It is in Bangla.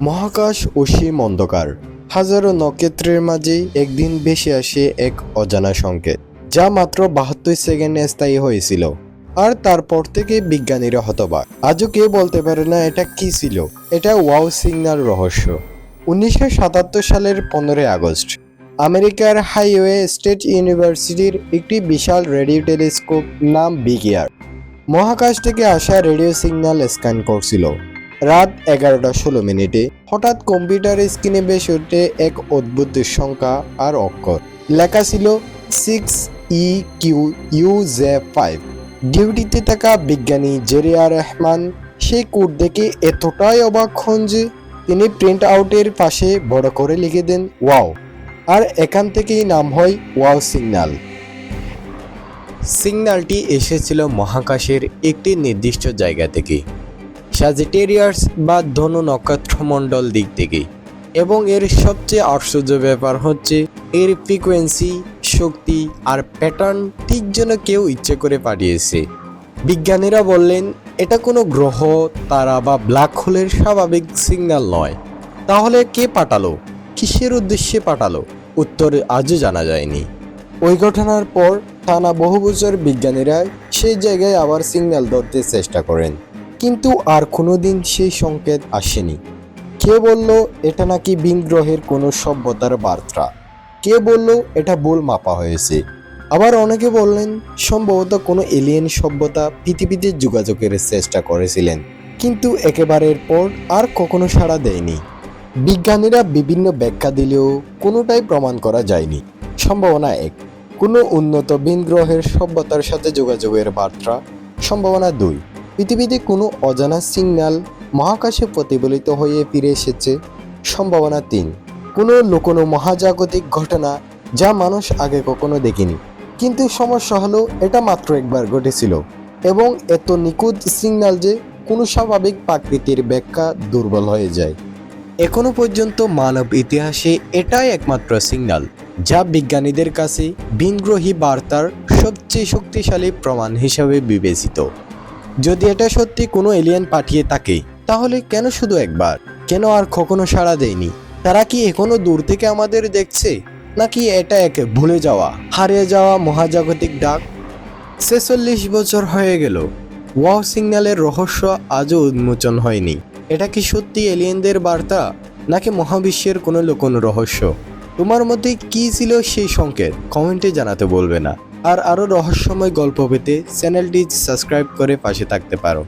মহাকাশ অসীম অন্ধকার হাজারো নক্ষত্রের মাঝে একদিন ভেসে আসে এক অজানা সংকেত, যা মাত্র বাহাত্তর সেকেন্ডে স্থায়ী হয়েছিল। আর তারপর থেকে বিজ্ঞানীরা হতবাক। আজও কেউ বলতে পারে না এটা কি ছিল। এটা ওয়াও সিগন্যাল রহস্য। উনিশশো সাতাত্তর সালের পনেরোই আগস্ট, আমেরিকার হাইওয়ে স্টেট ইউনিভার্সিটির একটি বিশাল রেডিও টেলিস্কোপ নাম বিগিয়ার মহাকাশ থেকে আসা রেডিও সিগন্যাল স্ক্যান করছিল। রাত এগারোটা ষোলো মিনিটে। হঠাৎ কম্পিউটার স্ক্রিনে বেশ ওঠে এক অদ্ভুত সংখ্যা আর অক্ষর। লেখা ছিল six E Q U J five ডিউটিতে থাকা বিজ্ঞানী জেরিয়া রহমান সেই কোড দেখে এতটাই অবাক হন যে তিনি প্রিন্ট আউটের পাশে বড় করে লিখে দেন, ওয়াও। আর এখান থেকেই নাম হয় ওয়াও সিগন্যাল সিগন্যালটি এসেছিল মহাকাশের একটি নির্দিষ্ট জায়গা থেকে। সাজিটেরিয়াস বা ধনু নক্ষত্রমণ্ডল দিক থেকে এবং এর সবচেয়ে আশ্চর্য ব্যাপার হচ্ছে, এর ফ্রিকোয়েন্সি শক্তি আর প্যাটার্ন ঠিক যেন কেউ ইচ্ছে করে পাঠিয়েছে। বিজ্ঞানীরা বললেন, এটা কোনো গ্রহ, তারা বা ব্ল্যাক হোলের স্বাভাবিক সিগন্যাল নয়। তাহলে কে পাঠালো? কিসের উদ্দেশ্যে পাঠালো? উত্তর আজও জানা যায়নি। ওই ঘটনার পর টানা বহু বছর বিজ্ঞানীরা সেই জায়গায় আবার সিগন্যাল ধরতে চেষ্টা করেন। কিন্তু আর কোনোদিন সেই সংকেত আসেনি। কে বলল, এটা নাকি ভিন গ্রহের কোনো সভ্যতার বার্তা কে বলল, এটা ভুল মাপা হয়েছে আবার অনেকে বললেন, সম্ভবত কোনো এলিয়েন সভ্যতা পৃথিবীতে যোগাযোগের চেষ্টা করেছিলেন, কিন্তু একেবারের পর আর কখনো সাড়া দেয়নি। বিজ্ঞানীরা বিভিন্ন ব্যাখ্যা দিলেও কোনোটাই প্রমাণ করা যায়নি। সম্ভাবনা এক, কোনো উন্নত ভিন গ্রহের সভ্যতার সাথে যোগাযোগের বার্তা। সম্ভাবনা দুই পৃথিবীতে কোনো অজানা সিগন্যাল মহাকাশে প্রতিফলিত হয়ে ফিরে এসেছে। সম্ভাবনা তিন, কোনো লুকোনো মহাজাগতিক ঘটনা যা মানুষ আগে কখনো দেখেনি। কিন্তু সমস্যা হলো, এটা মাত্র একবার ঘটেছিল এবং এত নিখুঁত সিগন্যাল যে কোনো স্বাভাবিক প্রাকৃতির ব্যাখ্যা দুর্বল হয়ে যায়। এখনও পর্যন্ত মানব ইতিহাসে এটাই একমাত্র সিগন্যাল যা বিজ্ঞানীদের কাছে বিনগ্রহী বার্তার সবচেয়ে শক্তিশালী প্রমাণ হিসাবে বিবেচিত। যদি এটা সত্যি কোনো এলিয়েন পাঠিয়ে থাকে, তাহলে কেন শুধু একবার? কেন আর কখনো সাড়া দেয়নি? তারা কি এখনও দূর থেকে আমাদের দেখছে? নাকি এটা এক ভুলে যাওয়া, হারিয়ে যাওয়া মহাজাগতিক ডাক? ছেচল্লিশ বছর হয়ে গেল। ওয়াও সিগন্যালের রহস্য আজও উন্মোচন হয়নি। এটা কি সত্যি এলিয়েনদের বার্তা? নাকি মহাবিশ্বের কোনো লুকোনো রহস্য? তোমার মধ্যে কি ছিল সেই সংকেত? কমেন্টে জানাতে বলবে না। আর আরও রহস্যময় গল্প পেতে চ্যানেলটি সাবস্ক্রাইব করে পাশে থাকতে পারো।